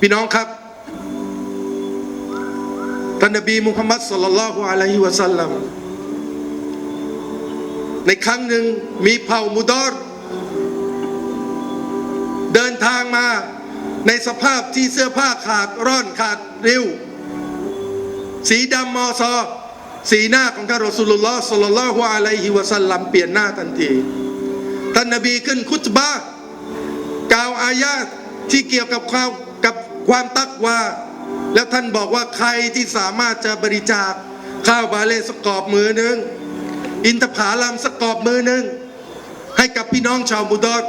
พี่น้องครับท่านนบีมุฮัมมัดสุลลัลลอฮุอะลัยฮิวะสัลลัมในครั้งหนึ่งมีเผ่ามุดอรเดินทางมาในสภาพที่เสื้อผ้าขาดร่อนขาดริ้ว สีดำมอซอ สีหน้าของท่านรอสูลุลลอฮ์สุลลัลลอฮุอะลัยฮิวะสัลลัมเปลี่ยนหน้าทันทีท่านนบีขึ้นคุตบะกล่าวอายาที่เกี่ยวกับความ ความตักว่า แล้วท่านบอกว่าใครที่สามารถจะบริจาคข้าวบาเลสกอบมือหนึ่งอินทผาลัมสกอบมือหนึ่งให้กับพี่น้องชาวมุดอด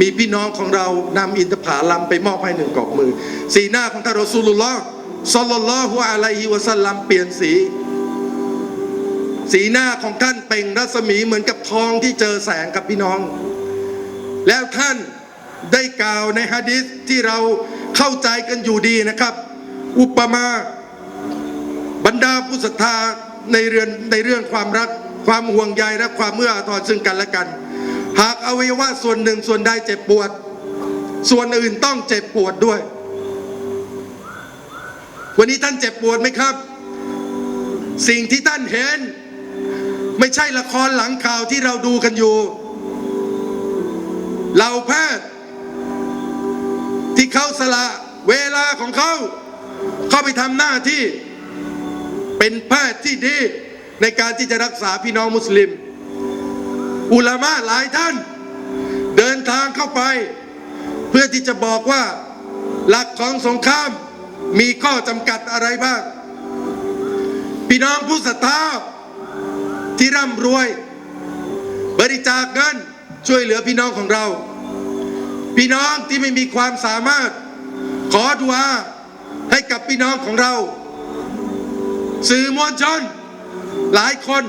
มีพี่น้องของเรานำอินทผาลัมไปมอบให้หนึ่งกอบมือ สีหน้าของท่านรอสูลุลลอฮ์ซัลลัลลอฮุอะลัยฮิวะสัลลัมเปลี่ยนสี สีหน้าของท่านเป่งรัศมีเหมือนกับทองที่เจอแสงกับพี่น้อง แล้วท่าน ได้กล่าวในฮะดิษที่เราเข้าใจกันอยู่ดีนะครับ อุปมาบรรดาผู้ศรัทธาในเรื่องในเรื่องความรัก ความห่วงใยและความเมื่ออาทรซึ่งกันและกัน หากอวัยวะส่วนหนึ่งส่วนใดเจ็บปวด ส่วนอื่นต้องเจ็บปวดด้วย วันนี้ท่านเจ็บปวดไหมครับ สิ่งที่ท่านเห็น ไม่ใช่ละครหลังข่าวที่เราดูกันอยู่เหล่าแพทย์ เขาสละเวลาของเขา เข้าไปทำหน้าที่เป็นแพทย์ที่ดีในการที่จะรักษาพี่น้องมุสลิม อุลามะหลายท่าน เดินทางเข้าไป เพื่อที่จะบอกว่าหลักของสงครามมีข้อจำกัดอะไรบ้าง พี่น้องผู้ศรัทธาที่ร่ำรวย บริจาคเงินช่วยเหลือพี่น้องของเรา พี่น้องที่ไม่มีความสามารถ ขอดุอาให้กับพี่น้องของเรา สื่อมวลชนหลายคน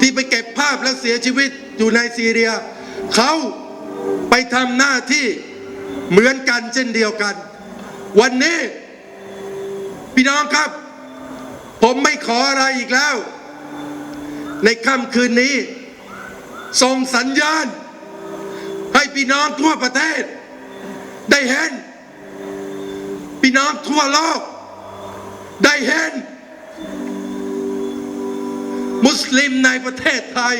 ที่ไปเก็บภาพและเสียชีวิตอยู่ในซีเรีย เขาไปทำหน้าที่เหมือนกันเช่นเดียวกัน วันนี้ พี่น้องครับ ผมไม่ขออะไรอีกแล้ว ในค่ำคืนนี้ ส่งสัญญาณ พี่น้องทั่วประเทศ ได้เห็น พี่น้องทั่วโลก ได้เห็น มุสลิมในประเทศไทย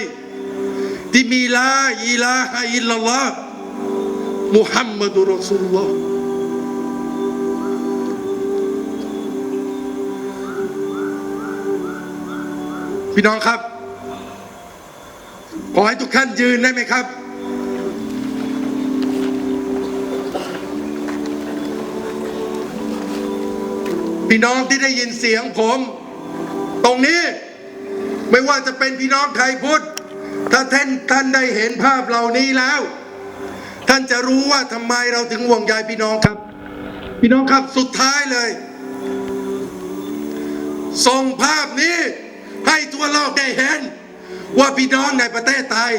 ที่มีลาอิลาฮะอิลลัลอฮ์มุฮัมมัดุรอสุลลอฮ์พี่น้องครับ ขอให้ทุกท่านยืนได้ไหมครับ พี่น้องที่ได้ยินเสียงผม ตรงนี้ไม่ว่าจะเป็นพี่น้องไทยพุทธ ถ้าท่านท่านได้เห็นภาพเหล่านี้แล้ว ท่านจะรู้ว่าทำไมเราถึงห่วงใยพี่น้องครับ พี่น้องครับสุดท้ายเลย ส่งภาพนี้ให้ทั่วโลกได้เห็น ว่าพี่น้องในประเทศไทย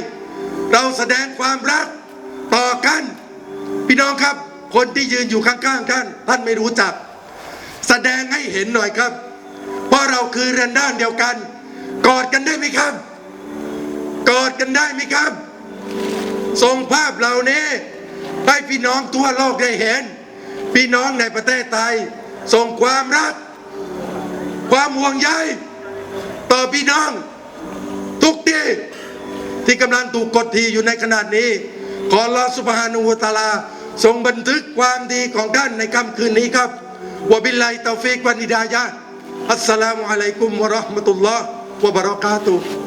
เราแสดงความรักต่อกัน พี่น้องครับ คนที่ยืนอยู่ข้างๆท่านท่านไม่รู้จัก แสดงให้เห็นหน่อยครับ เพราะเราคือเรือนด้านเดียวกัน กอดกันได้ไหมครับ กอดกันได้ไหมครับ ส่งภาพเหล่านี้ให้พี่น้องทั่วโลกได้เห็น พี่น้องในประเทศไทย ส่งความรัก ความห่วงใยต่อพี่น้องทุกที่ที่กำลังถูกกดขี่อยู่ในขนาดนี้ ขอลลอสุบฮานูวะตาลาทรงบันทึกความดีของท่านในค่ำคืนนี้ครับ วะบิลลาฮิ